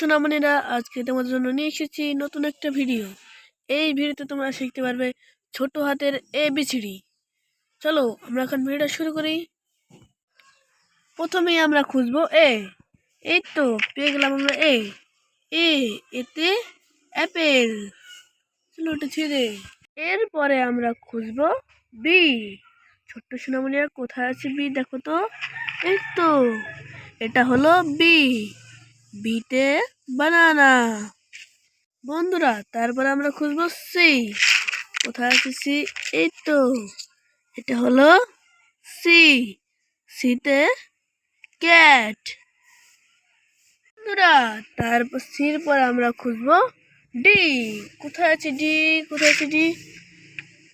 সোনামণিরা আজকে তোমাদের জন্য নিয়ে এসেছি নতুন একটা ভিডিও। এই ভিডিওতে তোমরা শিখতে পারবে ছোট হাতের এ বিছিড়ি চলো আমরা এখন ভিডিওটা শুরু করি। প্রথমেই আমরা খুঁজবো এ এই তো, পেয়ে গেলাম আমরা এ এ এতে অ্যাপেল। চলো ওটা ছিঁড়ে এরপরে আমরা খুঁজবো বি ছোট্ট সোনামণিরা কোথায় আছে বি দেখো তো। এই তো, এটা হলো বি বিতে বানানা। বন্ধুরা, তারপর আমরা খুঁজবো সি কোথায় আছে সি? এই তো। এটা হলো সি। সিতে ক্যাট। বন্ধুরা, তারপর সির পর আমরা খুঁজবো ডি। কোথায় আছে ডি? কোথায় আছে ডি?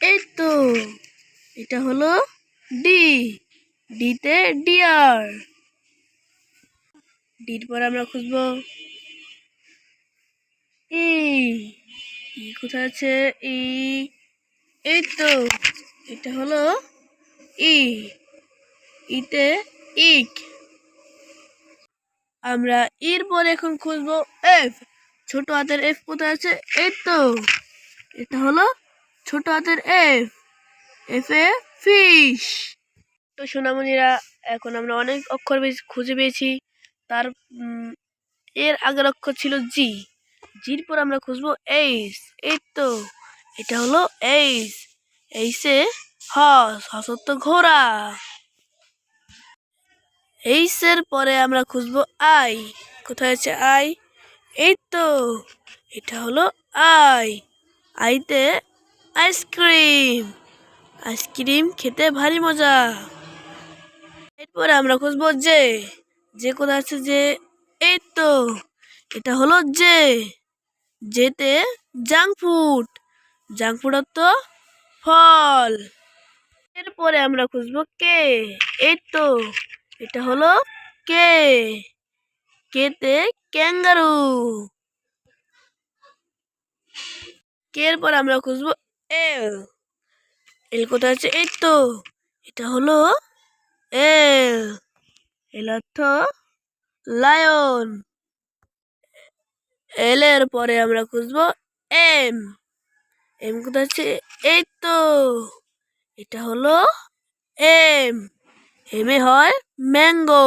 এই তো। এটা হলো ডি। ডিতে ডিয়ার ডির পর আমরা খুঁজবো। ই ই কোথায় আছে? ই এই তো, এটা হলো ই, ইতে ইক। আমরা ইর পর এখন খুঁজবো এফ। ছোট হাতের এফ কোথায় আছে? এই তো, এটা হলো ছোট হাতের এফ। F a fish. তো সোনামণিরা, এখন আমরা অনেক অক্ষর খুঁজে পেয়েছি। তার এর আগের অক্ষর ছিল জি জির পর আমরা খুঁজবো এইস এই তো, এটা হলো এইস এইসে হস হসর তো ঘোড়া। এইসের পরে আমরা খুঁজবো আই কোথায় আছে আই এই তো, এটা হলো আই আইতে আইসক্রিম আইসক্রিম খেতে ভারী মজা। এরপরে আমরা খুঁজবো যে যে কোথায় আছে যে, এই তো, এটা হলো যে, যেতে জাঙ্ক ফুড। জাঙ্ক ফুড তো ফল। এরপরে আমরা খুঁজবো কে। এই তো, এটা হলো কে। কেতে ক্যাঙ্গারু। কের পর আমরা খুঁজবো এল। এল কোথায় আছে? এই তো, এটা হলো এল। এল অর্থ লায়ন এল এর পরে আমরা খুঁজবো এম এম কোথায় আছে এই তো, এটা হলো এম এম এ হয় ম্যাঙ্গো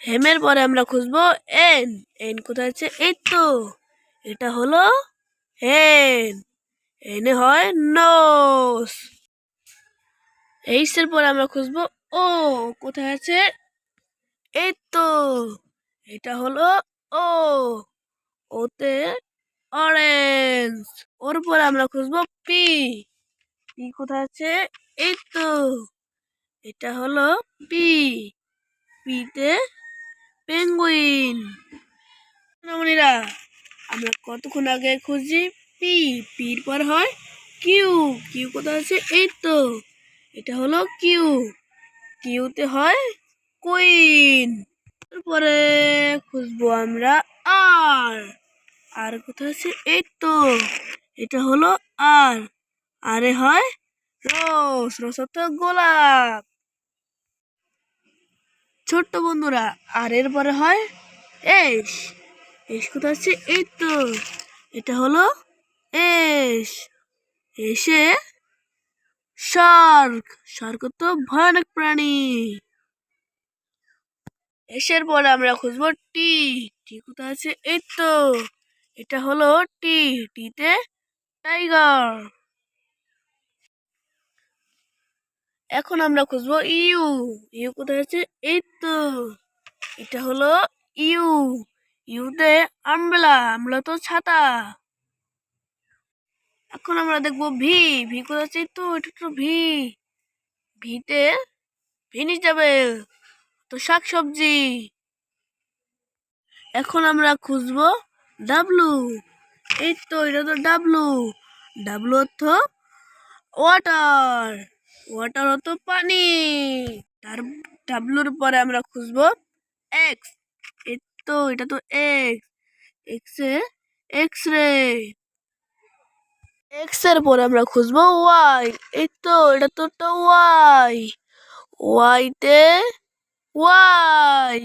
হেমের পরে আমরা খুঁজবো এন এন কোথায় আছে এই তো, এটা হলো হেন এনে হয় নোস এইসের পরে আমরা খুঁজবো। ও, কোথায় আছে? এই তো এটা হলো ও, ওতে অরেঞ্জ ওর পরে আমরা খুঁজবো পি পি কোথায় আছে? এই তো এটা হলো পি পিতে পেঙ্গুইন রমণীরা আমরা কতক্ষণ আগে খুঁজি পি পির পর হয় কিউ কিউ কোথায় আছে? এই তো এটা হলো কিউ। কিউতে হয় কুইন। তারপরে খুঁজবো আমরা আর। আর কোথায় আছে? এই তো, এটা হলো আর। আরে হয় রস রস তো গোলাপ। ছোট্ট বন্ধুরা, আর এর পরে হয় এস। এস কোথায় আছে? এই তো, এটা হলো এস। এসে শার্ক। শার্ক তো ভয়ানক প্রাণী। এসের পরে আমরা খুঁজবো টি। টি কোথায় আছে? এই তো, এটা হলো টি। টিতে টাইগার। এখন আমরা খুঁজবো ইউ। ইউ কোথায় আছে? এই তো, এটা হলো ইউ। ইউতে আমলা আমলা তো ছাতা। এখন আমরা দেখব ভি। ভি কোথায় আছে? তো, এটা তো ভি। ভিতে ভেজিটেবল তো শাক সবজি এখন আমরা খুঁজবো ডাবলু এই তো, এটা তো ডাবলু ডাবলু অর্থ ওয়াটার ওয়াটার অর্থ পানি। তার ডাবলুর পরে আমরা খুঁজবো এক্স এই তো, এটা তো এক্স এক্স এক্স রে এক্সের পরে আমরা খুঁজবো ওয়াই এই তো এটা তো ওয়াই ওয়াইতে ওয়াই